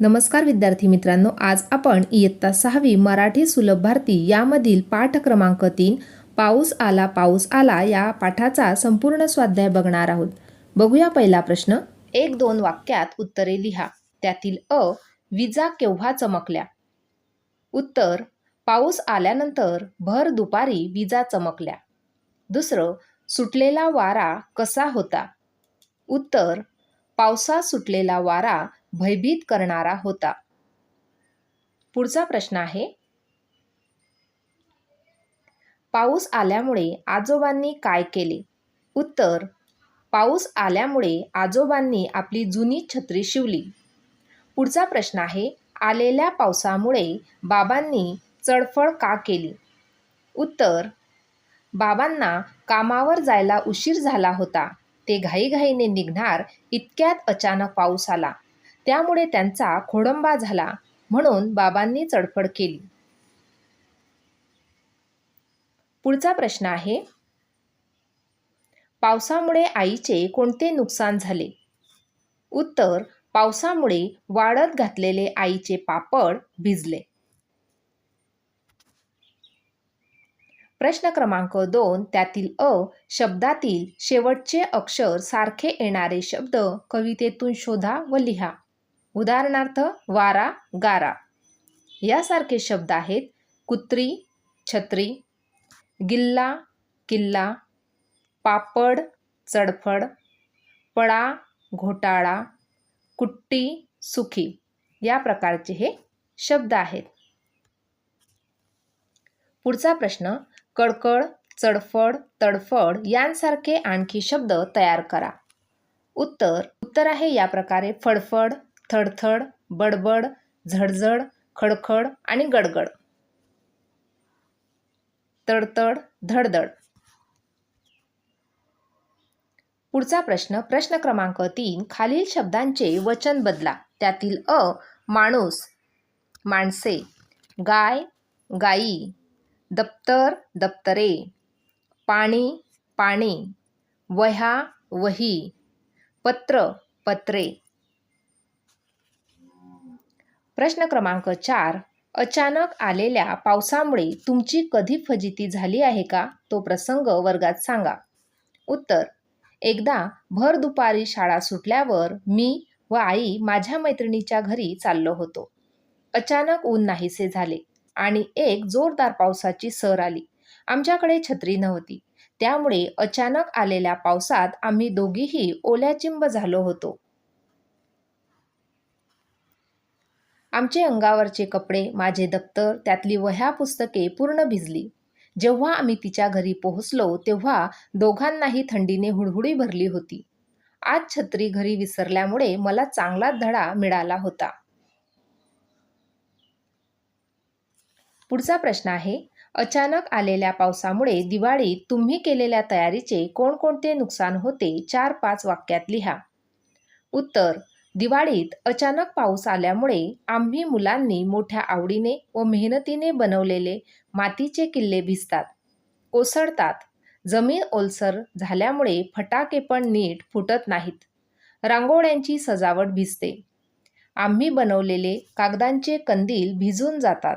नमस्कार विद्यार्थी मित्रांनो आज आपण इयत्ता सहावी मराठी सुलभ भारती यामधील पाठ क्रमांक तीन पाऊस आला पाऊस आला या पाठाचा संपूर्ण स्वाध्याय बघणार आहोत. बघूया पहिला प्रश्न. एक दोन वाक्यात उत्तरे लिहा. त्यातील अ विजा केव्हा चमकल्या? उत्तर पाऊस आल्यानंतर भर दुपारी विजा चमकल्या. दुसरं सुटलेला वारा कसा होता? उत्तर पावसात सुटलेला वारा भयभीत करणारा होता. पुढचा प्रश्न आहे. पाऊस आल्यामुळे आजोबांनी काय केले? उत्तर पाऊस आल्यामुळे आजोबांनी आपली जुनी छत्री शिवली. पुढचा प्रश्न आहे आलेल्या पावसामुळे बाबांनी चडफड का केली? उत्तर बाबांना कामावर जायला उशीर झाला होता. ते घाईघाईने निघणार इतक्यात अचानक पाऊस आला. त्यामुळे त्यांचा खोडंबा झाला म्हणून बाबांनी चडफड केली. पुढचा प्रश्न आहे पावसामुळे आईचे कोणते नुकसान झाले? उत्तर पावसामुळे वाढत घातलेले आईचे पापड भिजले. प्रश्न क्रमांक दोन त्यातील अ शब्दातील शेवटचे अक्षर सारखे येणारे शब्द कवितेतून शोधा व लिहा. उदाहरणार्थ वारा गारा. यासारखे शब्द आहेत कुत्री छत्री गिल्ला किल्ला पापड चडफड पळा घोटाळा कुट्टी सुखी. या प्रकारचे हे शब्द आहेत. पुढचा प्रश्न कडकड चडफड तडफड यांसारखे आणखी शब्द तयार करा. उत्तर उत्तर आहे या प्रकारे फडफड थडथड बडबड झडझड खडखड आणि गडगड. तडतड धडधड. पुढचा प्रश्न प्रश्न क्रमांक तीन खालील शब्दांचे वचन बदला. त्यातील अ माणूस माणसे गाय गाई दप्तर दप्तरे पाणी पाणी वह्या वही पत्र पत्रे. प्रश्न क्रमांक चार. अचानक आलेल्या पावसामुळे तुमची कधी फजिती झाली आहे का? तो प्रसंग वर्गात सांगा. उत्तर. एकदा भर दुपारी शाळा सुटल्यावर मी व आई माझ्या मैत्रिणीच्या घरी चाललो होतो. अचानक ऊन नाहीसे झाले आणि एक जोरदार पावसाची सर आली. आमच्याकडे छत्री नव्हती. त्यामुळे अचानक आलेल्या पावसात आम्ही दोघीही ओल्याचिंब झालो होतो. आमचे अंगावरचे कपडे माझे दप्तर त्यातली वह्या पुस्तके पूर्ण भिजली. जेव्हा आम्ही तिच्या घरी पोहोचलो तेव्हा दोघांनाही थंडीने हुडहुडी भरली होती. आज छत्री घरी विसरल्यामुळे मला चांगला धडा मिळाला होता. पुढचा प्रश्न आहे अचानक आलेल्या पावसामुळे दिवाळीत तुम्ही केलेल्या तयारीचे कोणकोणते नुकसान होते? चार पाच वाक्यात लिहा. उत्तर दिवाळीत अचानक पाऊस आल्यामुळे आम्ही मुलांनी मोठ्या आवडीने व मेहनतीने बनवलेले मातीचे किल्ले भिजतात कोसळतात. जमीन ओलसर झाल्यामुळे फटाके पण नीट फुटत नाहीत. रांगोळ्यांची सजावट भिजते. आम्ही बनवलेले कागदांचे कंदील भिजून जातात.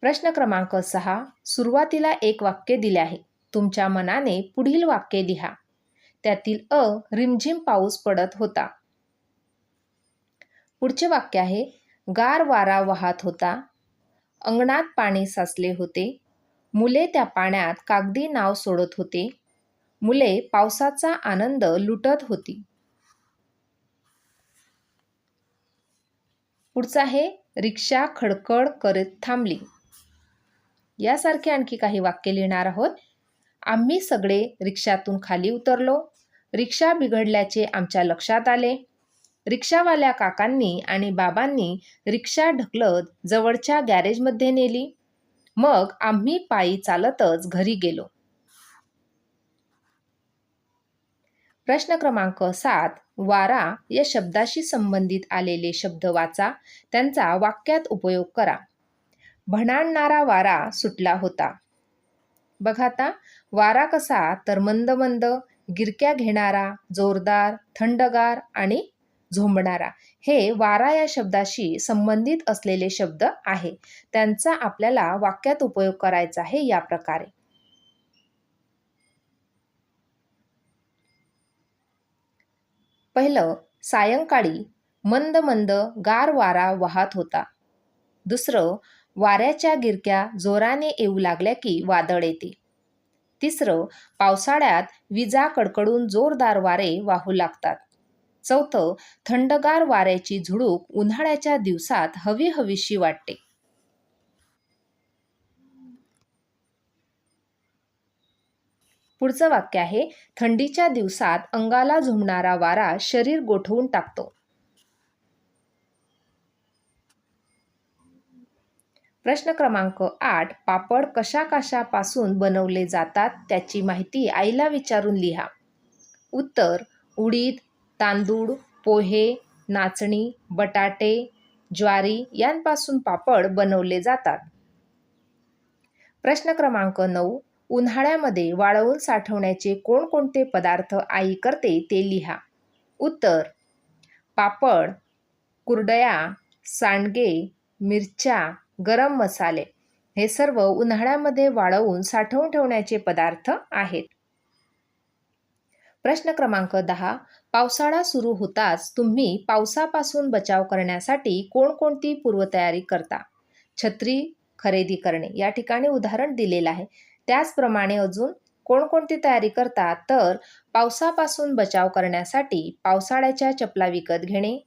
प्रश्न क्रमांक सहा. सुरुवातीला एक वाक्य दिले आहे. तुमच्या मनाने पुढील वाक्य लिहा. त्यातील अ रिमझिम पाऊस पडत होता. पुढचे वाक्य आहे गार वारा वाहत होता. अंगणात पाणी साचले होते. मुले त्या पाण्यात कागदी नाव सोडत होते. मुले पावसाचा आनंद लुटत होती. पुढचा आहे रिक्षा खडखड करत थांबली. यासारखे आणखी काही वाक्य लिहिणार आहोत. आम्ही सगळे रिक्षातून खाली उतरलो. रिक्षा बिघडल्याचे आमच्या लक्षात आले. रिक्षावाल्या काकांनी आणि बाबांनी रिक्षा ढकलत जवळच्या गॅरेजमध्ये नेली. मग आम्ही पायी चालतच घरी गेलो. प्रश्न क्रमांक सात वारा या शब्दाशी संबंधित आलेले शब्द वाचा त्यांचा वाक्यात उपयोग करा. भणाणणारा वारा सुटला होता. बघा आता वारा कसा तर मंद मंद गिरक्या घेणारा जोरदार थंडगार आणि झोंबणारा. हे वारा या शब्दाशी संबंधित असलेले शब्द आहे. त्यांचा आपल्याला वाक्यात उपयोग करायचा आहे या प्रकारे. पहिलं सायंकाळी मंद मंद गार वारा वाहत होता. दुसरं वाऱ्याच्या गिरक्या जोराने येऊ लागल्या की वादळ येते. तिसरं पावसाळ्यात विजा कडकडून जोरदार वारे वाहू लागतात. चौथं थंडगार वाऱ्याची झुडूक उन्हाळ्याच्या दिवसात हवी हवीशी वाटते. पुढचं वाक्य आहे थंडीच्या दिवसात अंगाला झुमणारा वारा शरीर गोठवून टाकतो. प्रश्न क्रमांक आठ पापड कशा कशापासून बनवले जातात त्याची माहिती आईला विचारून लिहा. उत्तर उडीद तांदूळ पोहे नाचणी बटाटे ज्वारी यांपासून पापड बनवले जातात. प्रश्न क्रमांक नऊ उन्हाळ्यामध्ये वाळवून साठवण्याचे कोणकोणते पदार्थ आई करते ते लिहा. उत्तर पापड कुरडया सांडगे मिरच्या गरम मसाले हे सर्व उन्हाळ्यामध्ये वाळवून साठवून ठेवण्याचे पदार्थ आहेत. प्रश्न क्रमांक दहा. पावसाळा सुरू होताच तुम्ही पावसापासून बचाव करण्यासाठी कोणकोणती पूर्वतयारी करता? छत्री खरेदी करणे या ठिकाणी उदाहरण दिलेलं आहे. त्याचप्रमाणे अजून कोणकोणती तयारी करता? तर पावसापासून बचाव करण्यासाठी पावसाळ्याच्या चपला विकत घेणे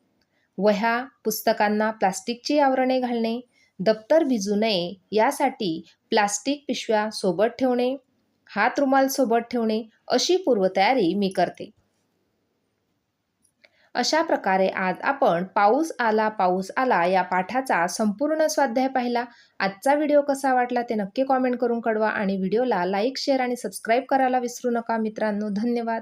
वह्या पुस्तकांना प्लास्टिकची आवरणे घालणे दप्तर भिजू नये यासाठी प्लास्टिक पिशव्या सोबत ठेवणे हात रुमाल सोबत ठेवणे अशी पूर्वतयारी मी करते. अशा प्रकारे आज आपण पाऊस आला पाऊस आला या पाठाचा संपूर्ण स्वाध्याय पाहिला. आजचा व्हिडिओ कसा वाटला ते नक्की कॉमेंट करून कळवा आणि व्हिडिओला लाईक शेअर आणि सबस्क्राईब करायला विसरू नका मित्रांनो. धन्यवाद.